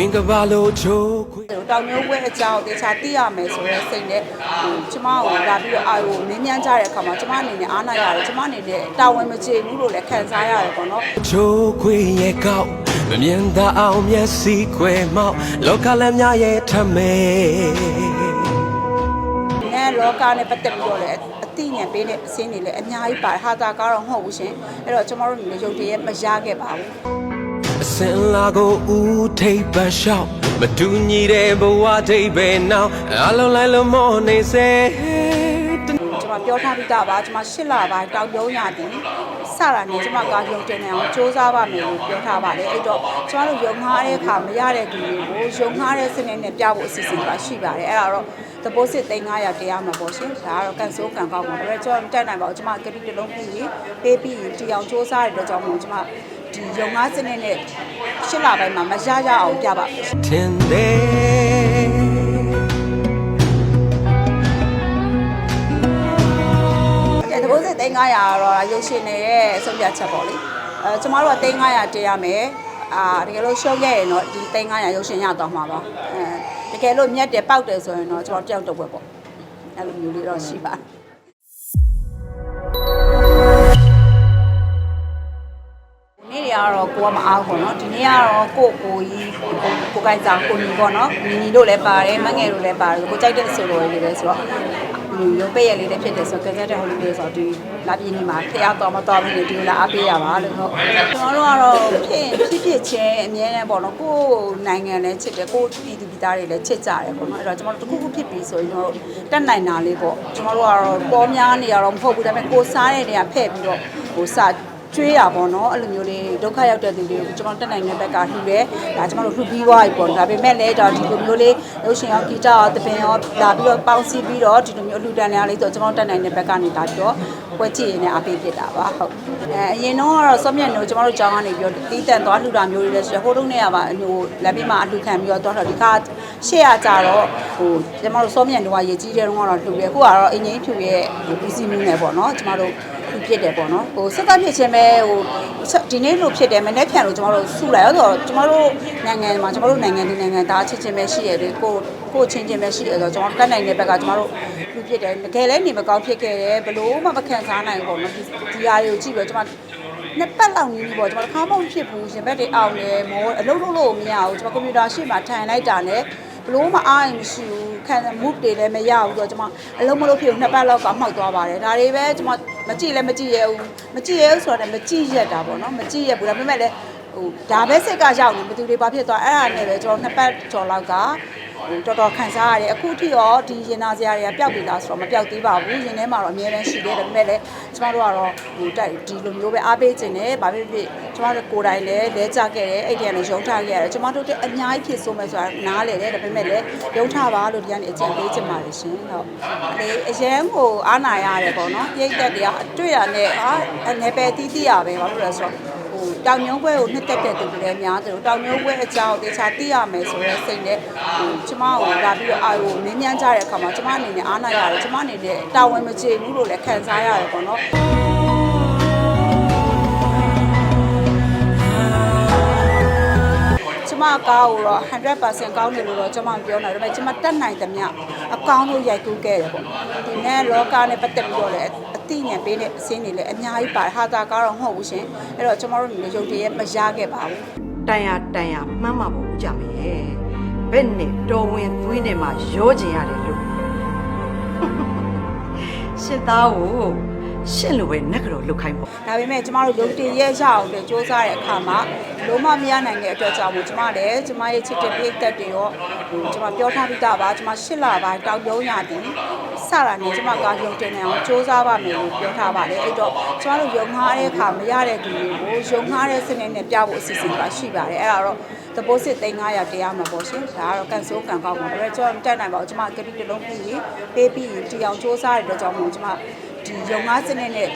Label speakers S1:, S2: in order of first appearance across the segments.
S1: ဝင်ကဘာလို့ချိုးခွေ
S2: တောင်မျိုးပွဲအကြောင်းတေချာသိရမယ်ဆိုတဲ့စိတ်နဲ့ဟိုကျမကိုလာပြီးတော့အာကိုမင်းမြန်းကြတဲ့အခါမှာကျမအနေနဲ့အားနာရတယ်ကျမအနေနဲ့တာဝန်မကျေဘူးလို့လည်းခံစားရတယ်ပေါ့နော်
S1: ချိုးခွေရဲ့ကောက်မမြင်သာအောင်မျက်စိခွဲမောက်လောကလည်းများရဲ့ထမဲ။
S2: ငါလောကနဲ့ပတ်သက်ပြီးတော့လည်းအသိဉာဏ်ပေးတဲ့အစင်းတွေလည်းအများကြီးပါတယ်ဟာတာကားတော့မဟုတ်ဘူးရှင်။အဲ့တော့ကျမတို့မျိုးရုပ်တရက်မရခဲ့ပါဘူး
S1: အ စင်လာကိုဦးထိပ်ပန်းလျှောက်မတူညီတဲ့ဘဝထိပ်ပဲနောက်အလုံးလိုက်လို့မောနေစေ
S2: ။ကျမပြောထားပြီးသားပါကျမရှစ်လပိုင်းတောက်ပြုံးရသည်စတာနဲ့ကျမကရုံတင်နေအောင်စ조사ပါမယ်လို့ပြောထားပါတယ်အဲ့တော့ကျမတို့ရုံငှားတဲ့အခါမရတဲ့သူတွေကိုရုံငှားတဲ့စနစ်နဲ့ပြဖို့အစီအစဉ်ပါရှိပါတယ်အဲ့ဒါတော့ deposit 3900တရားမှာပေါ့ရှင်ဒါကတော့ကန်ဆိုးကန်ကောက်ပါဒါပေမဲ့ကျွန်တော်တက်နိုင်ပါဘူးကျမကတိတစ်လုံးပြီးရင်ပေးပြီးရင်တီအောင်စ조사ရတဲ့အတွက်ကြောင့်မို့ကျမ ဒီရုံငှားစနစ်နဲ့ရှစ်လပိုင်းမှာမရရအောင်ပြပါမယ်ရှင်
S1: ထင်တယ်
S2: အဲတဘိုးစစ်3900ကတော့ရုပ်ရှင်တွေရဲ့အဆုံးဖြတ်ချက်ပေါ့လေအဲကျမတို့က3900တင်ရမယ်အာတကယ်လို့ရှုံးခဲ့ရင်တော့ဒီ3900ရုပ်ရှင်ရတော့မှာပါအဲတကယ်လို့မြတ်တယ်ပောက်တယ်ဆိုရင်တော့ကျွန်တော်တယောက်တစ်ဝက်ပေါ့အဲ့လိုမျိုးလေးတော့ရှိပါ ကတော့ကိုကမအားဘူးပေါ့နော်ဒီနေ့ကတော့ကိုကိုကြီးကိုကိုကိုကိုင်စာကိုညီပေါ့နော်ညီညီတို့လည်းပါတယ်မငယ်တို့လည်းပါတယ်ကိုကြိုက်တဲ့ဆိုလိုတွေလည်းဆိုတော့ဒီရုပ်ပိတ်ရလေးလည်းဖြစ်တယ်ဆိုတော့ကစားတဲ့ဟိုလိုလေးဆိုတော့ဒီလာပြင်းနေမှာဖျားတော်မတော်ဘူးလေဒီလိုလာအားပေးရပါလို့ဟုတ်ကျွန်တော်တို့ကတော့ဖြစ်ဖြစ်ဖြစ်ချင်းအမြဲတမ်းပေါ့နော်ကိုနိုင်ငံလည်းချစ်တယ်ကိုပြည်သူပြည်သားတွေလည်းချစ်ကြတယ်ပေါ့နော်အဲ့တော့ကျွန်တော်တို့တစ်ခုခုဖြစ်ပြီဆိုရင်ကျွန်တော်တို့တက်နိုင်တာလေးပေါ့ကျွန်တော်တို့ကတော့ပေါ်များနေရတော့မဟုတ်ဘူးဒါပေမဲ့ကိုစားတဲ့နေရာဖဲ့ပြီးတော့ဟိုစ ကျွေးတာပေါ့နော်အဲ့လိုမျိုးလေးဒုက္ခရောက်တဲ့သူတွေကိုကျွန်တော်တက်နိုင်တဲ့ဘက်ကလှူတယ်ဒါကျွန်တော်တို့လှူပြီးသွားပြီပေါ့ဒါပေမဲ့လည်းဒါဒီလိုမျိုးလေးရုပ်ရှင်ရောဂီတရောသပင်ရောလာပြီးတော့ပေါင်းစည်းပြီးတော့ဒီလိုမျိုးအလှူဒန်းနေရလေးဆိုကျွန်တော်တက်နိုင်တဲ့ဘက်ကနေလာပြီးတော့ပွဲကြည့်ရင်းနဲ့အပေးဖြစ်တာပါဟုတ်အဲအရင်တော့ကတော့စောမြတ်နိုးကျွန်တော်တို့ကြောင်းကနေပြီးတော့တီးတန့်သွားလှူတာမျိုးတွေလည်းရှိတယ်ဟိုတုန်းကပါဟိုလက်ပြီးမှအလှူခံပြီးတော့သွားတော့ဒီကရှေ့ရကြတော့ဟိုကျွန်တော်တို့စောမြတ်နိုးကရေကြီးတဲ့တုန်းကတော့လှူတယ်အခုကတော့အင်ဂျင်ဖြူရဲ့ဟို PC မျိုးနဲ့ပေါ့နော်ကျွန်တော်တို့ ဖြစ်တယ်ပေါ့နော်ဟိုစစ်တပ်ဖြစ်ခြင်းပဲဟိုဒီနေ့လို့ဖြစ်တယ်မနေ့ဖြန်လို့ကျွန်တော်တို့စုလိုက်တော့ကျွန်တော်တို့နိုင်ငံမှာကျွန်တော်တို့နိုင်ငံဒီနိုင်ငံသားချစ်ခြင်းပဲရှိရတယ်ကိုကိုချင်းချင်းပဲရှိရဆိုတော့ကျွန်တော်တက်နိုင်တဲ့ဘက်ကကျွန်တော်တို့လူဖြစ်တယ်တကယ်လည်းနေမကောင်းဖြစ်ခဲ့တယ်ဘလို့မှမခံစားနိုင်ဘူးပေါ့နော်ဒီဒီအားတွေကိုကြည့်ပြီးတော့ကျွန်တော်နှစ်ပတ်လောက်နီးနီးပေါ့ကျွန်တော်ခါမဟုတ်ဖြစ်ဘူးရှင်ဘက်တွေအောင်တယ်မောအလုပ်လုပ်လို့မရဘူးကျွန်တော်ကွန်ပျူတာရှေ့မှာထိုင်လိုက်တာနဲ့ဘ လို့မအားရင်မရှိဘူးခံ move တွေလည်းမရဘူးဆိုတော့ကျွန်မအလုံးမလို့ဖြစ်ဘူးနှစ်ပတ်လောက်ကမှောက်သွားပါတယ်ဒါတွေပဲကျွန်မမကြည့်လည်းမကြည့်ရဘူးမကြည့်ရဘူးဆိုတော့လည်းမကြည့်ရက်တာပေါ့နော်မကြည့်ရဘူးဒါပေမဲ့လည်းဟိုဒါပဲစိတ်ကရောက်နေဘယ်သူတွေဘာဖြစ်သွားအဲ့ဒါနဲ့ပဲကျွန်တော်နှစ်ပတ်ကျော်လောက်က ဟိုတော်တော်ခံစားရတယ်အခုထိရောဒီရင်နာစရာတွေကပျောက်ပြီလားဆိုတော့မပျောက်သေးပါဘူးရင်ထဲမှာတော့အများတန်းရှိသေးတယ်ဒါပေမဲ့လည်းကျွန်တော်တို့ကတော့ဟိုတိုက်ဒီလိုမျိုးပဲအားပေးခြင်းနဲ့ဘာဖြစ်ဖြစ်ကျွန်တော်တို့ကိုယ်တိုင်လည်းလဲကြခဲ့တယ်အဲ့ဒီကနေရုံထားခဲ့ရတယ်ကျွန်တော်တို့တဲ့အများကြီးဖြစ်ဆိုမယ်ဆိုတာနားလေတယ်ဒါပေမဲ့လည်းရုံထားပါလို့ဒီကနေအကြံပေးချင်ပါတယ်ရှင်ဟုတ်လေအရန်ကိုအားနာရတယ်ပေါ့နော်ပြိတ်သက်တွေကအတွေ့ရနဲ့အာအနေပဲတီးတီးရပဲဘာလို့လဲဆိုတော့ဟို တောင်မျိုးပွဲကိုနှစ်သက်တဲ့သူတွေလည်းများတယ်တောင်မျိုးပွဲအကြောင်းတေချာသိရမယ်ဆိုတဲ့စိတ်နဲ့ဟိုကျမကိုလာပြီးတော့အာကိုမင်းမြန်းကြတဲ့အခါမှာကျမအနေနဲ့အားနာရတယ်ကျမအနေနဲ့တာဝန်မကျေဘူးလို့လည်းခံစားရတယ်ပေါ့နော်ကျမကားကိုတော့100%ကောင်းတယ်လို့တော့ကျမပြောနေတယ်ဒါပေမဲ့ကျမတက်နိုင်သမျှအကောင်းဆုံးရိုက်ကူးခဲ့တယ်ပေါ့ဒီနဲ့လောကနဲ့ပတ်သက်ပြီးတော့လည်းအ သိဉာဏ်ပေးတဲ့အစင်းတွေလည်းအများကြီးပါတယ်ဟာတာကားတော့မဟုတ်ဘူးရှင်အဲ့တော့ကျမတို့မျိုးရုပ်တရက်မရခဲ့ပါဘူး
S3: တန်ရတန်ရမှန်းမှာပေါ့ဦးကြမယ်ဘယ်နဲ့တော်ဝင်သွေးနဲ့မှရောကျင်ရတယ်လို့ရှစ်သားကို ရှင့်လိုပဲနှက်ကြော်လုတ်ခိုင်းပေါ့
S2: ဒါပေမဲ့ကျမတို့ရုပ်တင်ရဲ့ရအောင်တဲ့စူးစမ်းတဲ့အခါမှာလုံးဝမရနိုင်တဲ့အတွက်ကြောင့်မို့ကျမလည်းကျမရဲ့ချစ်တဲ့ပြည့်သက်တွေရောကျမပြောထားပြီးသားပါကျမရှစ်လပိုင်းတောက်ရုံးရသည်စတာနဲ့ကျမကရုပ်တင်နေအောင်စူးစမ်းပါမယ်လို့ပြောထားပါတယ်အဲ့တော့ကျမတို့ရုံငှားတဲ့အခါမရတဲ့သူတွေကိုရုံငှားတဲ့စနစ်နဲ့ပြဖို့အစီအစဉ်ပါရှိပါတယ်အဲ့ဒါတော့သပိုးစစ်သိန်း900တရားမှာပေါ့ရှင်ဒါကတော့ကန်ဆိုးကန်ကောက်ပါဒါပေမဲ့ကျမတက်နိုင်ပါဘူးကျမကတိတလုံးပြီးပေးပြီးတရားစူးစမ်းတဲ့အတွက်ကြောင့်မို့ကျမ ဒီရုံငှားစနစ်နဲ့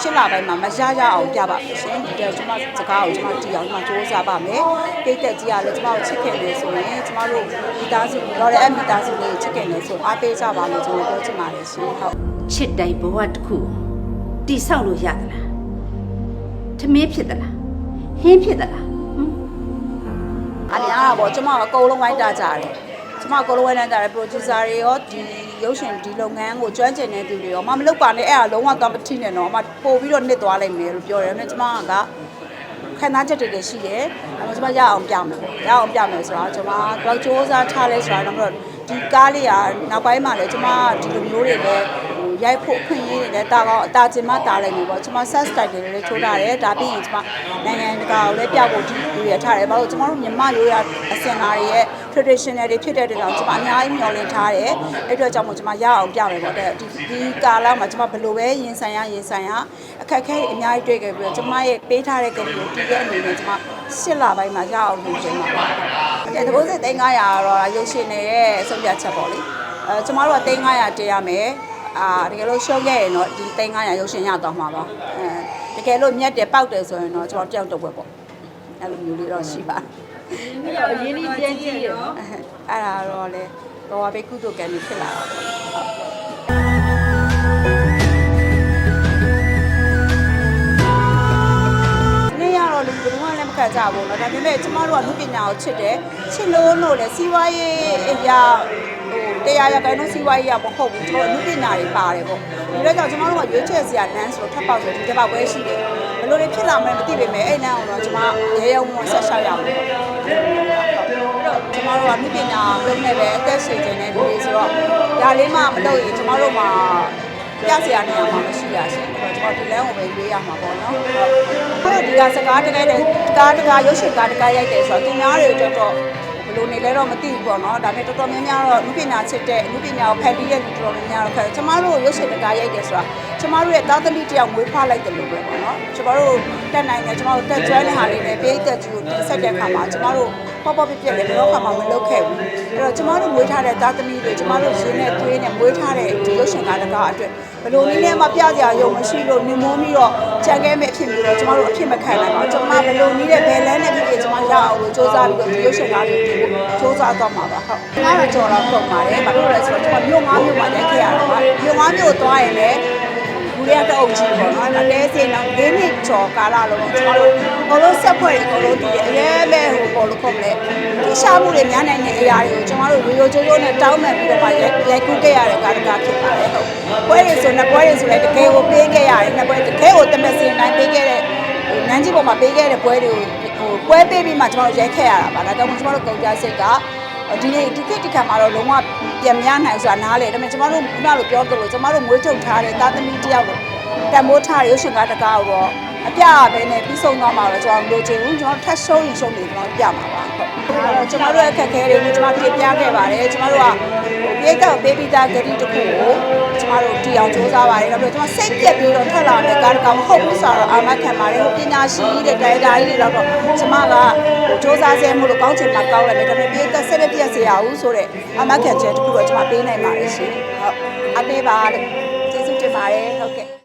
S2: ရှစ်လပိုင်းမှာမရရအောင်ပြပါမယ်ရှင်ဒီတော့ကျမစကားကိုကျမတီအောင်ကျမစ조사ပါမယ်ပိတ်သက်ကြီးကလည်းကျမကိုချစ်ခင်နေဆိုရင်ကျမတို့မိသားစုတော့လည်းအမိသားစုလေးကိုချစ်ခင်နေဆိုအားပေးကြပါလို့ကျွန်တော်ပြောချင်ပါတယ်ရှင်ဟုတ်
S4: ချစ်တိုင်းဘဝတစ်ခုတိဆောက်လို့ရသလားထမင်းဖြစ်သလားဟင်းဖြစ်သလားဟမ်
S2: အများတာပေါ့ကျမကအကုန်လုံးဝိုင်းတာကြတယ်ကျမအကုန်လုံးဝိုင်းတာကြတယ် producer တွေရောဒီ ရုပ်ရှင်ဒီလုပ်ငန်းကိုကျွမ်းကျင်တဲ့သူတွေရောမမလုပ်ပါနဲ့အဲ့ဒါလုံးဝ competition နဲ့တော့အမပို့ပြီးတော့နှစ်သွားလိုက်မယ်လို့ပြောတယ်ဒါပေမဲ့ကျမကခံစားချက်တွေလည်းရှိတယ်အဲဒါကျမရအောင်ပြမယ်ပေါ့ရအောင်ပြမယ်ဆိုတော့ကျမတော့စူးစမ်းထားလဲဆိုတာတော့ဒီကားလေးကနောက်ပိုင်းမှာလည်းကျမဒီလိုမျိုးတွေလည်းဟို ရိုက်ဖို့အခွင့်အရေးတွေလည်းတာကောင်းအတာကျင်မတားလိုက်ပြီပေါ့ကျမ set style တွေလည်းထိုးထားတယ်ဒါပြီးရင်ကျမနိုင်ငံတကာကိုလည်းပြဖို့ဒီလိုရထားတယ်ဘာလို့ကျမတို့မြန်မာရိုးရာအစင်လာတွေရဲ့ traditional တွေဖြစ်တဲ့တကောင်ကျမအများကြီးမျှော်လင့်ထားတယ်အဲ့အတွက်ကြောင့်မို့ကျမရအောင်ပြမယ်ပေါ့တဲ့ဒီဒီကာလမှာကျမဘယ်လိုပဲရင်ဆိုင်ရရင်ဆိုင်ရအခက်အခဲတွေအများကြီးတွေ့ခဲ့ပြီးတော့ကျမရဲ့ပေးထားတဲ့ကလေးကိုတည်တဲ့အနေနဲ့ကျမရှစ်လပိုင်းမှာရအောင်လုပ်ချင်ပါပါတဲ့တဘိုးစစ်3900ကတော့ရုပ်ရှင်တွေရဲ့ဆုံးဖြတ်ချက်ပေါ့လေအဲကျမတို့က3900တင်ရမယ် အာတကယ်လို့ရှုံးခဲ့ရင်တော့ဒီ3900ရုပ်ရှင်ရတော့မှာပါအဲတကယ်လို့မြတ်တယ်ပေါက်တယ်ဆိုရင်တော့ကျွန်တော်တယောက်တော့ပဲပေါ့အဲ့လိုမျိုးလေးတော့ရှိပါတယ်
S4: အရင်ကြီးပြန်ကြည့်ရနော်
S2: အဲ့ဒါတော့လေတော့ဘေကုတုကံနေဖြစ်လာတာပေါ့နေရတော့လူဘယ်သူမှလည်းမခတ်ကြဘူးเนาะဒါပေမဲ့ကျမတို့ကလူပညာကိုချစ်တယ်ချစ်လို့လို့လေစီးပွားရေးအရာဟို တရားရပိုင်းတော့စီးပွားရေးရမဟုတ်ဘူးကျွန်တော်လူပညာတွေပါတယ်ပေါ့ဒီတော့ကြောင့်ကျမတို့ကရွေးချယ်စရာလမ်းဆိုတော့ထပ်ပေါက်ဆိုဒီတစ်ပေါက်ပဲရှိတယ်ဘယ်လိုတွေဖြစ်လာမလဲမသိပေမဲ့အဲ့လမ်းအောင်တော့ကျမရဲရဲဝံ့ဝံ့ဆက်ရှောက်ရအောင်ပေါ့တော့ကျမတို့ကမြပညာလုံးနဲ့ပဲအသက်ရှင်နေတဲ့လူတွေဆိုတော့ဒါလေးမှမလုပ်ရင်ကျမတို့မှာပြစရာနေရာမှာမရှိရရှင်အဲ့တော့ကျမဒီလမ်းကိုပဲရွေးရမှာပေါ့နော်ဟုတ်တော့ဒီကစကားတကယ်တည်းကားတကားရုပ်ရှင်ကားတကားရိုက်တယ်ဆိုတော့သူများတွေအတွက်တော့ ဘယ်လိုနေလဲတော့မသိဘူးပေါ့နော်ဒါပေမဲ့တော်တော်များများတော့မြပညာချစ်တဲ့မြပညာကိုဖန်တီးတဲ့လူတော်တော်များများတော့ခက်ကျမတို့ရုပ်ရှင်တကားရိုက်တယ်ဆိုတာကျမတို့ရဲ့သားသမီးတယောက်မွေးဖွားလိုက်တယ်လို့ပဲပေါ့နော်ကျမတို့တက်နိုင်တယ်ကျမတို့တက်ကျွမ်းတဲ့ဟာလေးနဲ့ပေးသက်ကြီးကိုတင်ဆက်တဲ့အခါမှာကျမတို့ပေါ့ပေါ့ပြပြလည်းဘယ်တော့မှမလုပ်ခဲ့ဘူးအဲ့တော့ကျမတို့မွေးထားတဲ့သားသမီးတွေကျမတို့ရင်းနဲ့သွေးနဲ့မွေးထားတဲ့ဒီရုပ်ရှင်ကားတကားအတွက်ဘယ်လိုနည်းနဲ့မှပြကြရုံမရှိလို့နေမိုးပြီးတော့ ကြံခဲ့မဲ့အဖြစ်မျိုးတော့ကျမတို့အဖြစ်မခံနိုင်ပါဘူးကျမဘယ်လိုနည်းနဲ့ဘယ်လမ်းနဲ့ဖြစ်ဖြစ်ကျမရအောင်လို့စူးစမ်းပြီးတော့ဒီရုပ်ရှင်ကားလေးကိုစူးစမ်းတော့မှာပါဟုတ်ငါတော့ကြော်တော့ပုံပါတယ်ဘာလို့လဲဆိုတော့ကျမမြို့ငါးမြို့မှာတက်ခဲ့ရတာပါမြို့ငါးမြို့သွားရင်လည်း လူတွေကတအုပ်ကြီးပေါ့နော်အဲ့တဲစင်တော့၄နှစ်ကျော်ကာလလုံးကျွန်တော်တို့ဘလို့ဆက်ဖွဲ့တွေဘလို့တည်တယ်အရေးပဲဟိုဘောလို့ခေါ်မလဲဒီရှာမှုတွေများနိုင်တဲ့အရာတွေကိုကျွန်တော်တို့ရိုးရိုးချိုးချိုးနဲ့တောင်းမှန်ပြီးတော့မှရိုက်ကူးခဲ့ရတဲ့ကာလကဖြစ်ပါတယ်ဟုတ်ပွဲတွေဆိုနှစ်ပွဲတွေဆိုလည်းတကယ်ကိုပေးခဲ့ရတယ်နှစ်ပွဲတကယ်ကိုတမက်စင်တိုင်းပေးခဲ့တဲ့ဟိုနန်းကြီးပေါ်မှာပေးခဲ့တဲ့ပွဲတွေကိုဟိုပွဲပေးပြီးမှကျွန်တော်တို့ရိုက်ခဲ့ရတာပါဒါကြောင့်ကျွန်တော်တို့ကုန်ကြစိတ်က ဒီနေ့ဒီခေတ်ဒီခါမှာတော့လုံးဝပြန်မရနိုင်ဆိုတာနားလေဒါပေမဲ့ကျမတို့ခုနလိုပြောသလိုကျမတို့မွေးထုတ်ထားတဲ့သားသမီးတယောက်ကိုတန်မိုးထားရုပ်ရှင်ကားတကားကိုတော့အပြအပဲနဲ့ပြီးဆုံးသွားမှာတော့ကျွန်တော်လိုချင်ဘူးကျွန်တော်ထပ်ရှုံးရင်ရှုံးနေကျွန်တော်ပြမှာပါဟုတ်အဲ့တော့ကျမတို့ရဲ့အခက်အခဲတွေကိုကျမပြပြခဲ့ပါတယ်ကျမတို့ကဟိုပြိတ္တာပေးပြီးသားဂရီတစ်ခုကိုကျမတို့တီအောင်စူးစမ်းပါတယ်နောက်ပြီးကျမစိတ်ပြက်ပြီးတော့ထွက်လာတဲ့ကားတကားမဟုတ်ဘူးဆိုတော့အာမခံပါတယ်ဟိုပညာရှိတဲ့ဒိုင်တာကြီးတွေတော့ကျမကဟို စူးစမ်းစေမှုလို့ကောင်းချင်မှကောင်းလိုက်မယ်ဒါပေမဲ့ပြိတ္တာဆက်ပြက်စေရအောင်ဆိုတဲ့အာမခံချက်တစ်ခုတော့ကျမပေးနိုင်ပါတယ်ရှင်ဟုတ်အပေးပါကျေးဇူးတင်ပါတယ်ဟုတ်ကဲ့